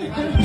Yeah.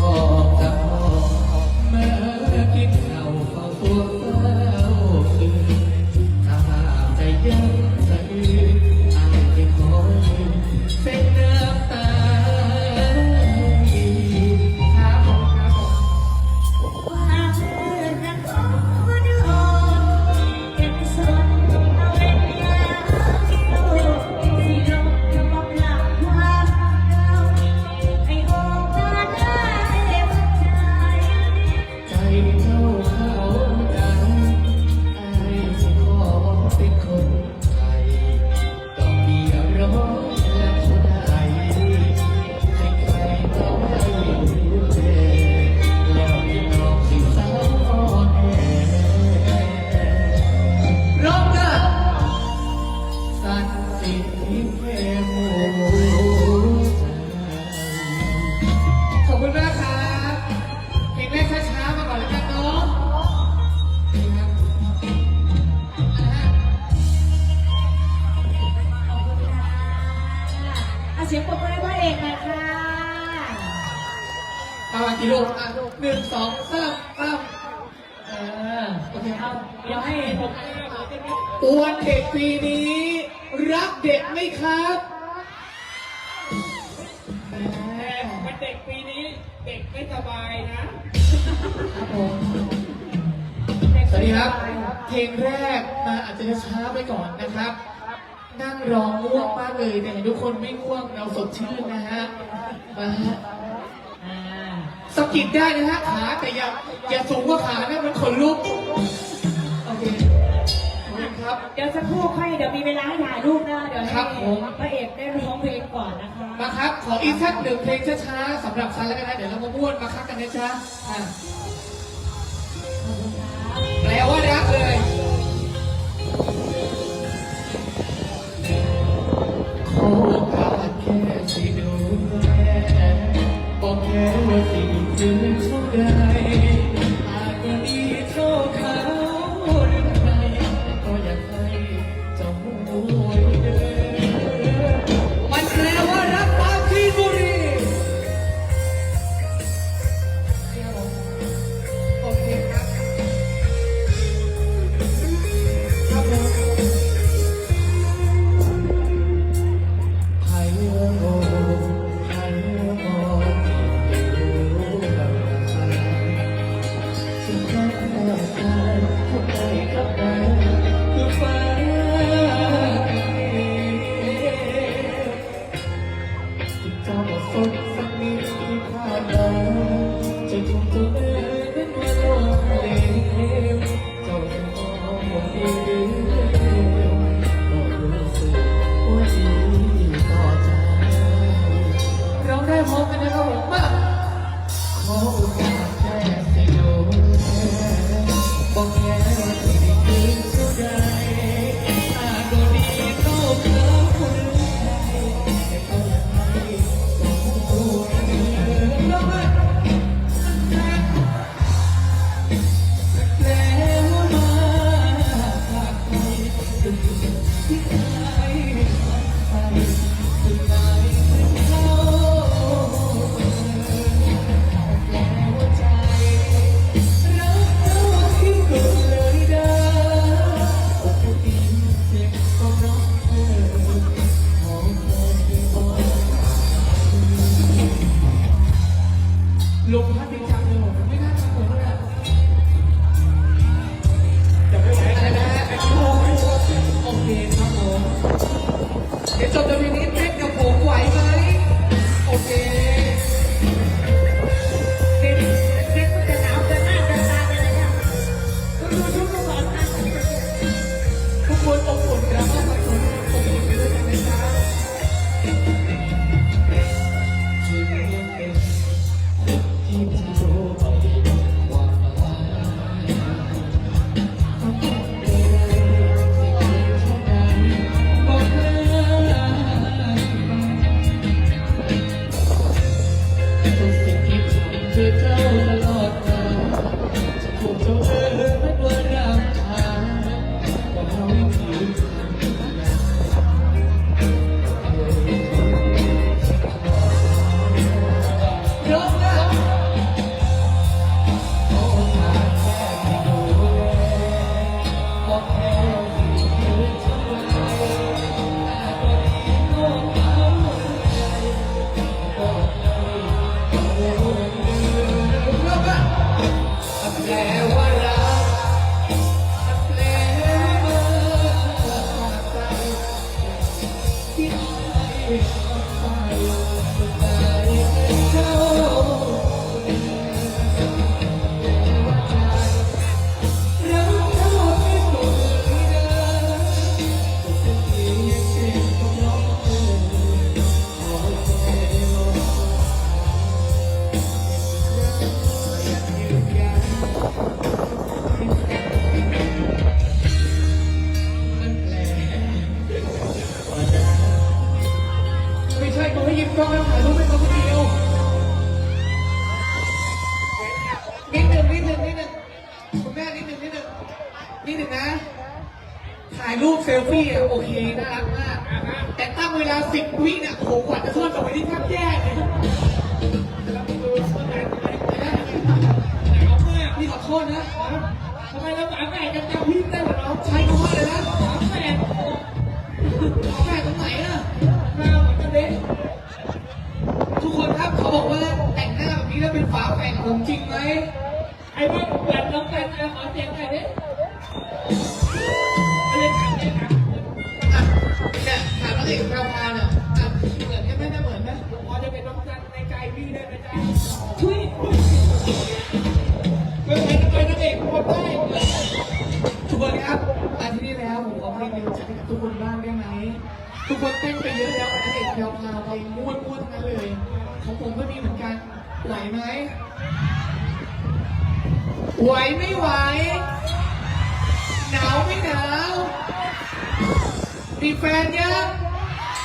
어. มือพระเอกนะอยค่ะเอมากี่ลูกอะหนึ่งสองสามสามโอเคเอาเดี๋ยวให้ผมอวนเด็กปีนี้ รักเด็กไหมครับแหมเด็กปีนี้เด็กไม่สบายนะรับผมสวัสดีครับ เพลงแรกมาอาจจะช้าไปก่อนนะครับ นั่งรอง่วงมากเลยเนี่ยเห็นทุกคนไม่ง่วงเราสดชื่นนะฮะมาฮะสกิดได้นะฮะขาแต่อย่าอย่าสูงกว่าขานะมันขนลุกโอเคขอครับ เดี๋ยวสักครู่ค่อยเดี๋ยวมีเวลาให้ถ่ายรูปนะเดี๋ยวให้ครับผม พระเอกได้ร้องเพลงก่อนนะคะมาครับ ขออีกสักหนึ่งเพลงช้าๆสำหรับฉันแล้วกันนะเดี๋ยวเรามาม้วนมาคักกันนะจ๊ะอะแปลว่ารัก ที่ดูแลโอเคว่าสิ่งที่ไม่เข้ จะถึงตัวเอง นะ ถ่ายรูปเซลฟี่อะโอเคน่ารักมาก แต่ตั้งเวลาสิบวิเนี่ยโหกว่าจะซ่อนตัวนี่ทับแย่เลยนี่ขอโทษนะทำไมเราสามแปดกันจังวิ่ได้หรอน้องใช้คำว่าอะไรนะสามแปดสามแปดตรงไหนอะหน้ากันเด้ทุกคนครับเขาบอกว่าแต่งหน้าแบบนี้แล้วเป็นฝาแฝดของจริงไหมไอ้บ้านหลังน้องแตงขอเสียงหน่อยดิ เต้นไปเยอะแล้วนักเอกแพรวพาวไปม้วนม้วนทั้งนั้นเลย ของผมก็มีเหมือนกัน ไหวไหม ไหวไม่ไหว หนาวไม่หนาวมีแฟนยัง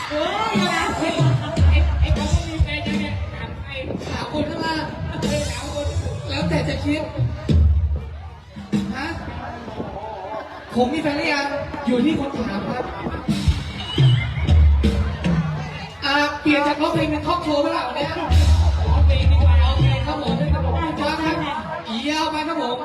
เอออย่าด่าเฮ้ยไอ้ไอ้เขาก็มีแฟนยังเนี่ยถามใครถามคนข้างล่างเฮ้ยถามคนแล้วแต่จะคิดฮะผมมีแฟนหรือยังอยู่ที่คนถามครับ ปลี่ยนจากร้องเพลงเป็นทอล์กโชว์เปล่าเนี่ยเอาเพลงดีกว่าโอเคครับผมครับผมมาครับยาวไปครับผม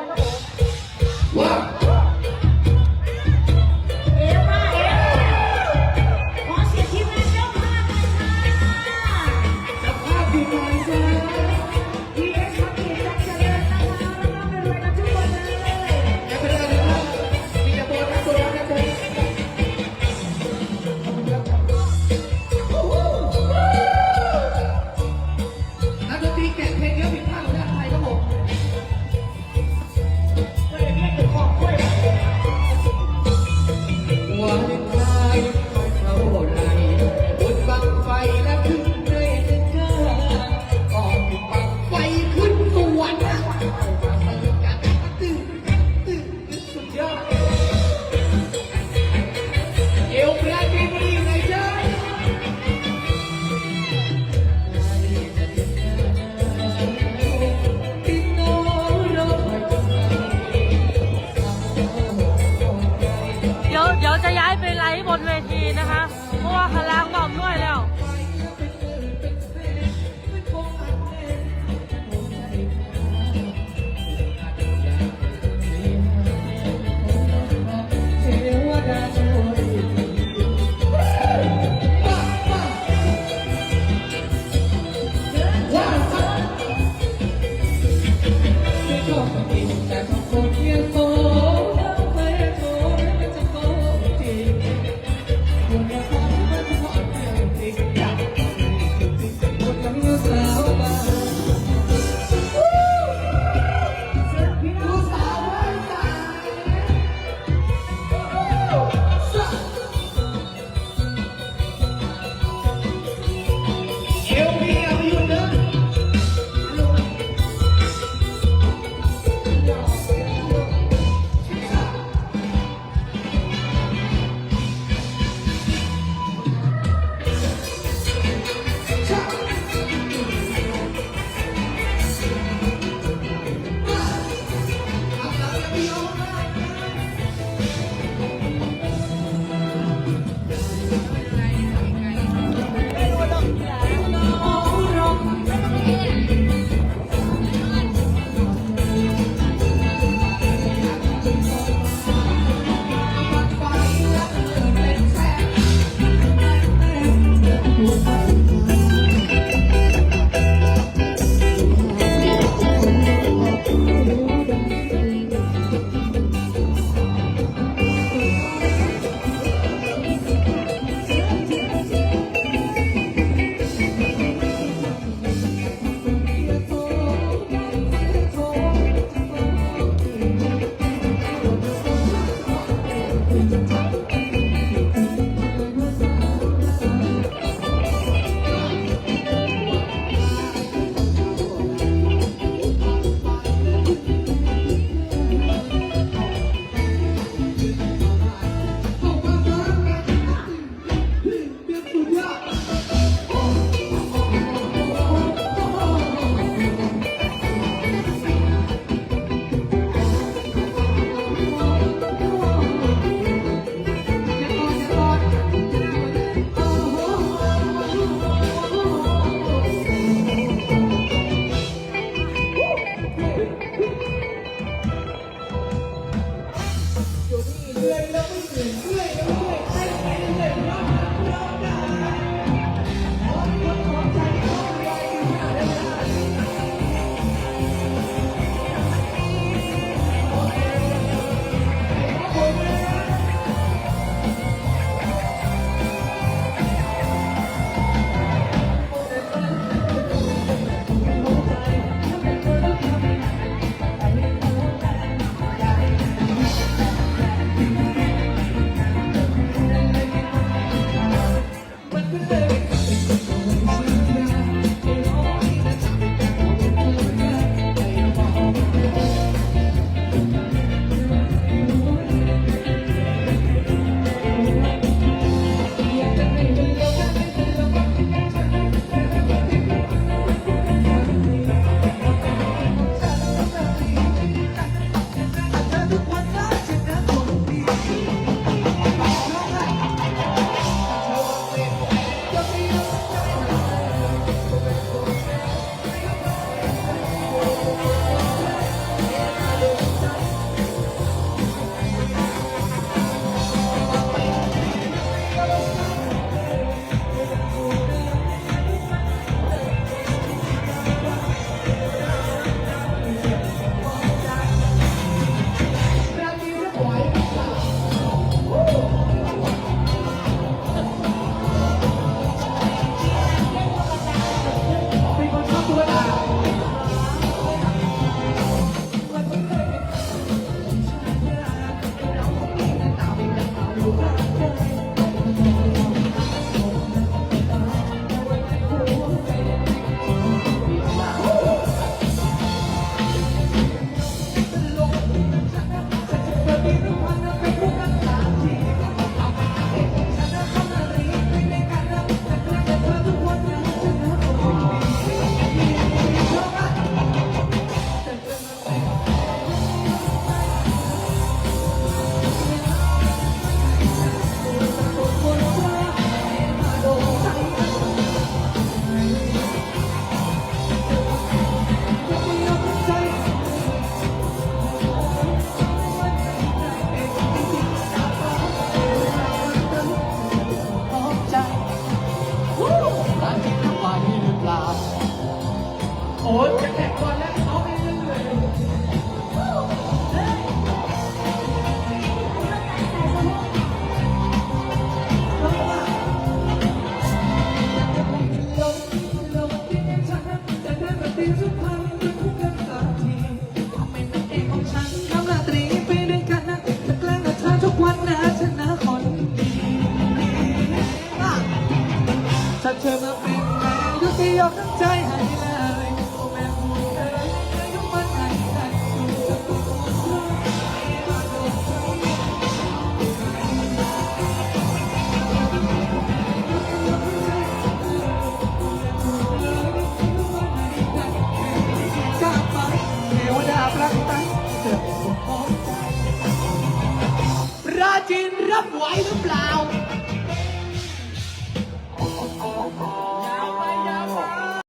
ก็